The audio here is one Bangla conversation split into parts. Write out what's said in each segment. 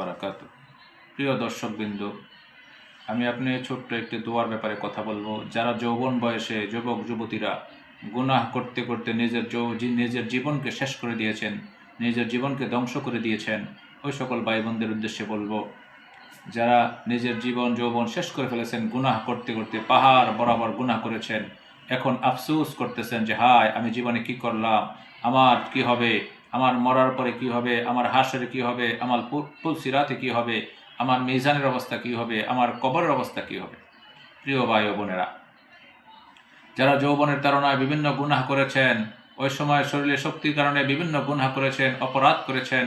বারাকাত প্রিয় দর্শকবৃন্দ, আমি আপনি ছোট্ট একটি দোয়ার ব্যাপারে কথা বলব। যারা যৌবন বয়সে যুবক, যুবতীরা গুনাহ করতে করতে নিজের নিজের জীবনকে শেষ করে দিয়েছেন, নিজের জীবনকে ধ্বংস করে দিয়েছেন, ওই সকল ভাই বোনদের উদ্দেশ্যে বলব, যারা নিজের জীবন, যৌবন শেষ করে ফেলেছেন, গুনাহ করতে করতে পাহাড় বরাবর গুনাহ করেছেন, এখন আফসোস করতেছেন যে, হায়, আমি জীবনে কি করলাম? আমার কি হবে? আমার মরার পরে কি হবে? আমার হাসরে কি হবে? আমার পুলসিরাতে কি হবে? আমার মিজানের অবস্থা কি হবে? আমার কবরের অবস্থা কি হবে? প্রিয় ভাই বোনেরা, যারা যৌবনের তারণায় বিভিন্ন গুনাহ করেছেন, ওই সময় শরীরে শক্তির কারণে বিভিন্ন গুনাহ করেছেন, অপরাধ করেছেন,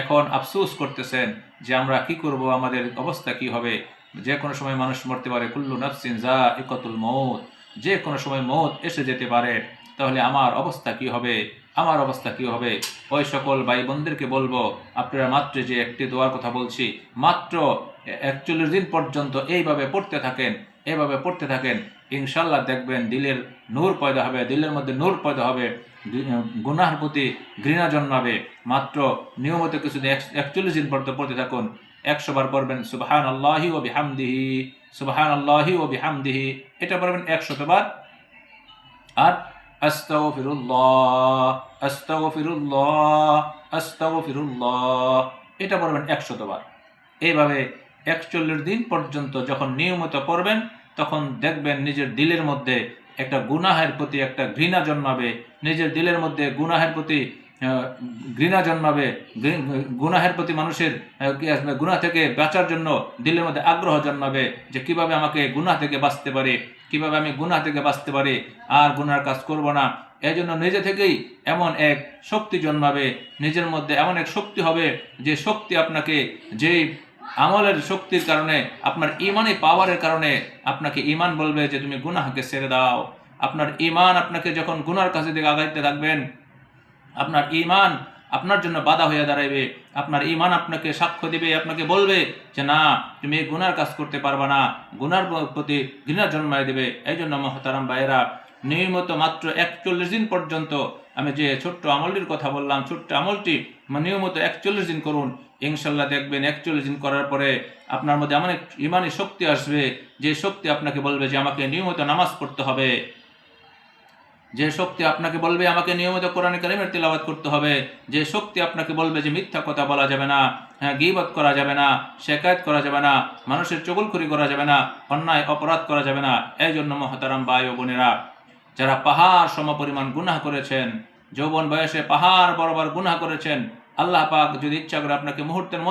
এখন আফসোস করতেছেন যে আমরা কি করব? আমাদের অবস্থা কি হবে? যে কোনো সময় মানুষ মরতে পারে, কুল্লু নাফসিন যা ইকতুল মৌত যে কোনো সময় মৌত এসে যেতে পারে, তাহলে আমার অবস্থা কি হবে? আমার অবস্থা কি হবে? ওই সকল ভাই বোনদেরকে বলব, আপনারা মাত্র যে একটি দোয়ার কথা বলছি, মাত্র একচল্লিশ দিন পর্যন্ত এইভাবে পড়তে থাকেন, এইভাবে পড়তে থাকেন। ইনশাল্লাহ দেখবেন দিলের নূর পয়দা হবে, দিলের মধ্যে নূর পয়দা হবে গুনার প্রতি ঘৃণা জন্মাবে। মাত্র নিয়মিত কিছুদিন একচল্লিশ দিন পর্যন্ত পড়তে থাকুন। একশো বার পড়বেন সুবাহান আল্লাহি ও বিহামদিহি সুবাহান আল্লাহি ও বিহামদিহি। এটা পড়বেন একশত الله أستغفر الله أستغفر الله এটা পড়বেন একশতবার। এইভাবে একচল্লিশ দিন পর্যন্ত যখন নিয়মিত করবেন তখন দেখবেন নিজের দিলের মধ্যে একটা গুনাহের প্রতি একটা ঘৃণা জন্মাবে, নিজের দিলের মধ্যে গুনাহের প্রতি ঘৃণা জন্মাবে গুনাহের প্রতি মানুষের গুনাহ থেকে বাঁচার জন্য দিলের মধ্যে আগ্রহ জন্মাবে যে কীভাবে আমাকে গুনাহ থেকে বাঁচতে পারে, কীভাবে আমি গুনাহ থেকে বাঁচতে পারি, আর গুনার কাজ করব না। এই জন্য নিজে থেকেই এমন এক শক্তি জন্মাবে, নিজের মধ্যে এমন এক শক্তি হবে যে শক্তি আপনাকে যেই আমলের শক্তির কারণে, আপনার ইমানি পাওয়ারের কারণে আপনাকে ইমান বলবে যে তুমি গুনাহকে ছেড়ে দাও। আপনার ইমান আপনাকে যখন গুনার কাছে দিকে আগাইতে থাকবেন আপনার ইমান আপনার জন্য বাধা হয়ে দাঁড়াইবে। আপনার ইমান আপনাকে সাক্ষ্য দিবে, আপনাকে বলবে যে, না, তুমি এই গুনার কাজ করতে পারবা না। গুনার প্রতি ঘৃণা জন্মায় দেবে। এই জন্য মহতারাম ভাইয়েরা, নিয়মিত মাত্র একচল্লিশ দিন পর্যন্ত আমি যে ছোট্ট আমলটির কথা বললাম, ছোট্ট আমলটি নিয়মিত একচল্লিশ দিন করুন। ইনশাল্লাহ দেখবেন একচল্লিশ দিন করার পরে আপনার মধ্যে এমন এক ইমানি শক্তি আসবে, যে শক্তি আপনাকে বলবে যে, আমাকে নিয়মিত নামাজ পড়তে হবে। যে শক্তি আপনাকে বলবে, আমাকে নিয়মিত কোরআন কারিমের তিলাওয়াত করতে হবে। যে শক্তি আপনাকে বলবে যে মিথ্যা কথা বলা যাবে না হ্যাঁ গিবত করা যাবে না, শেকায়ত করা যাবে না, মানুষের চগলখুরি করা যাবে না, অন্যায়, অপরাধ করা যাবে না এই জন্য মহতারাম ভাই ও বোনেরা, যারা পাহাড় সমপরিমাণ গুনাহ করেছেন, যৌবন বয়সে পাহাড় বরাবর গুনাহ করেছেন, আল্লাহ পাক যদি ইচ্ছা করে আপনাকে মুহূর্তের মধ্যে